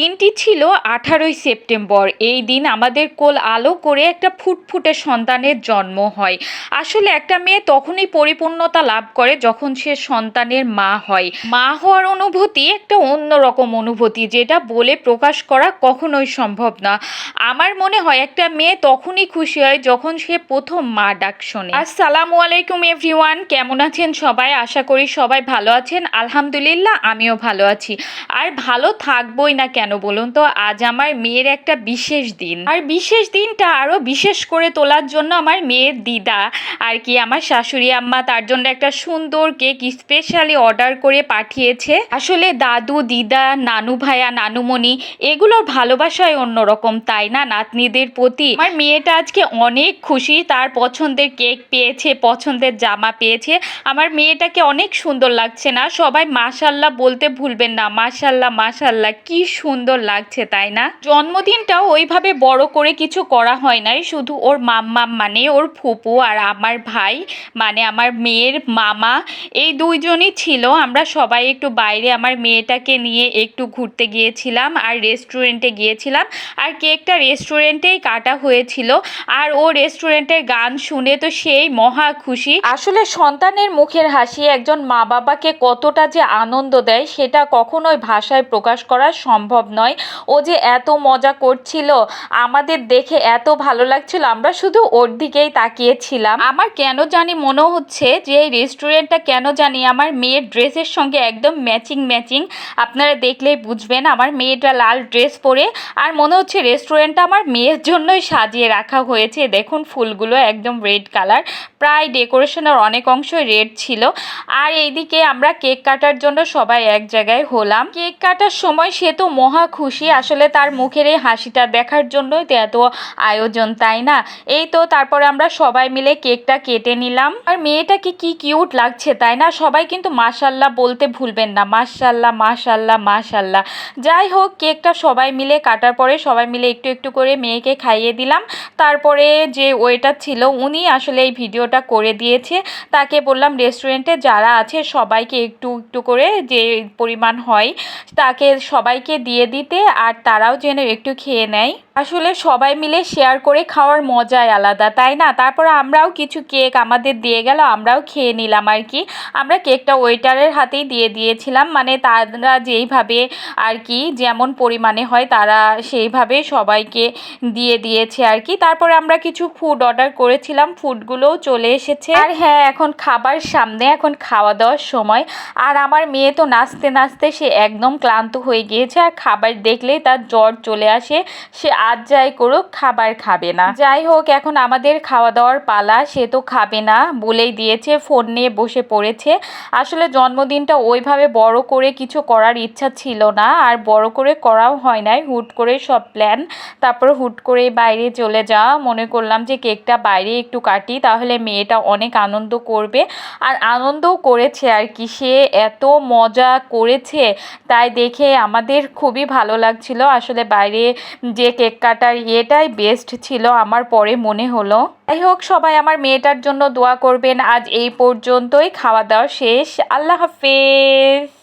দিনটি ছিল আঠারোই সেপ্টেম্বর। এই দিন আমাদের কোল আলো করে একটা ফুটফুটে সন্তানের জন্ম হয়। আসলে একটা মেয়ে তখনই পরিপূর্ণতা লাভ করে যখন সে সন্তানের মা হয়। মা হওয়ার অনুভূতি একটা অন্যরকম অনুভূতি, যেটা বলে প্রকাশ করা কখনোই সম্ভব না। আমার মনে হয় একটা মেয়ে তখনই খুশি হয় যখন সে প্রথম মা ডাক শোনে। আসসালামু আলাইকুম এভরিওয়ান, কেমন আছেন সবাই? আশা করি সবাই ভালো আছেন। আলহামদুলিল্লাহ, আমিও ভালো আছি। আর ভালো থাকবোই না কেন? বলুন তো? আজ আমার মেয়ের একটা বিশেষ দিন। আর বিশেষ দিনটা আরও বিশেষ করে তোলার জন্য আমার মেয়ের দিদা আর কি, আমার শাশুড়ি আম্মা তার জন্য একটা সুন্দর কেক স্পেশালি অর্ডার করে পাঠিয়েছে। আসলে দাদু, দিদা, নানু ভাইয়া নানুমণি এগুলোর ভালোবাসায় অন্যরকম, তাই না? নাতনিদের প্রতি আমার মেয়েটা আজকে অনেক খুশি, তার পছন্দের কেক পেয়েছে, পছন্দের জামা পেয়েছে। আমার মেয়েটাকে অনেক সুন্দর লাগছে না? সবাই মাশাল্লাহ বলতে ভুলবেন না। মাশাল্লাহ মাশাল্লাহ, কি সুন্দর লাগছে, তাই না? জন্মদিনটাও ওইভাবে বড় করে কিছু করা হয় নাই, শুধু ওর মাম্মাম মানে ওর ফুপু আর আমার ভাই মানে আমার মেয়ের মামা, এই দুইজনই ছিল। আমরা সবাই একটু বাইরে আমার মেয়েটাকে নিয়ে একটু ঘুরতে গিয়েছিলাম আর রেস্টুরেন্টে গিয়েছিলাম। আর কেকটা রেস্টুরেন্টেই কাটা হয়েছিল আর ও রেস্টুরেন্টের গান শুনে তো সেই মহা খুশি। আসলে সন্তানের মুখের হাসি একজন মা বাবাকে কতটা যে আনন্দ দেয়, সেটা কখনোই ভাষায় প্রকাশ করা সম্ভব নয়। ও যে এত মজা করছিল, আমাদের দেখে এত ভালো লাগছিল, আমরা শুধু ওর দিকেই তাকিয়েছিলাম। আমার কেন জানি মনে হচ্ছে যে এই রেস্টুরেন্টটা কেন জানি আমার মেয়ের ড্রেসের সঙ্গে একদম ম্যাচিং ম্যাচিং আপনারা দেখলেই বুঝবেন আমার মেয়েটা লাল ড্রেস পরে, আর মনে হচ্ছে রেস্টুরেন্টটা আমার মেয়ের জন্যই সাজিয়ে রাখা হয়েছে। দেখুন ফুলগুলো একদম রেড কালার প্রায় ডেকোরেশনের অনেক অংশই রেড ছিল। আর এইদিকে আমরা কেক কাটার জন্য সবাই এক জায়গায় হলাম। কেক কাটার সময় সে তো মহা খুশি। আসলে তার মুখের এই হাসিটা দেখার জন্যই তো এত আয়োজন, তাই না? এই তো তারপরে আমরা সবাই মিলে কেকটা কেটে নিলাম। আর মেয়েটাকে কি কিউট লাগছে, তাই না? সবাই কিন্তু মাশাল্লাহ বলতে ভুলবেন না। মাশাল্লাহ মাশাল্লাহ মাশাল্লাহ। যাই হোক, কেকটা সবাই মিলে কাটার পরে সবাই মিলে একটু একটু করে মেয়েকে খাইয়ে দিলাম। তারপরে যে ওয়েটার ছিল, উনি আসলে এই ভিডিওটা করে দিয়েছে। তাকে বললাম, রেস্টুরেন্টে যারা আছে সবাইকে একটু একটু করে যে পরিমাণ হয়, তাকে সবাইকে দিয়ে দিতে আর তারাও যেন একটু খেয়ে নেয়। আসলে সবাই মিলে শেয়ার করে খাওয়ার মজাই আলাদা, তাই না? তারপর আমরাও কিছু কেক আমাদের দিয়ে গেল, আমরাও খেয়ে নিলাম আর কি। আমরা কেকটা ওয়েটারের হাতেই দিয়ে দিয়েছিলাম মানে তারা যেইভাবে আর কি যেমন পরিমাণে হয় তারা সেইভাবে সবাইকে দিয়ে দিয়েছে আর কি। তারপরে আমরা কিছু ফুড অর্ডার করেছিলাম ফুডগুলোও চলে এসেছে। আর হ্যাঁ এখন খাবার সামনে, এখন খাওয়া দাওয়ার সময়। আর আমার মেয়ে তো নাচতে নাচতে সে একদম ক্লান্ত হয়ে গিয়েছে, আর খাবার দেখলেই তার জ্বর চলে আসে। সে আজ যাই করুক, খাবার খাবে না। যাই হোক, এখন আমাদের খাওয়া দাওয়ার পালা, সে তো খাবে না বলেই দিয়েছে, ফোন নিয়ে বসে পড়েছে। আসলে জন্মদিনটা ওইভাবে বড় করে কিছু করার ইচ্ছা ছিল না, আর বড় করে করাও হয় নাই। হুট করে সব প্ল্যান তারপর হুট করে বাইরে চলে যাওয়া। মনে করলাম যে কেকটা বাইরে একটু কাটি, তাহলে মেয়েটা অনেক আনন্দ করবে। আর আনন্দও করেছে আর কি, সে এত মজা করেছে, তাই দেখে আমাদের খুবই ভালো লাগছিল। আসলে বাইরে যে কেক কাটার ইয়েটাই বেস্ট ছিল, আমার পরে মনে হলো। যাই হোক সবাই আমার মেয়েটার জন্য দোয়া করবেন। আজ এই পর্যন্তই, খাওয়া দাওয়া শেষ। আল্লাহ হাফেজ।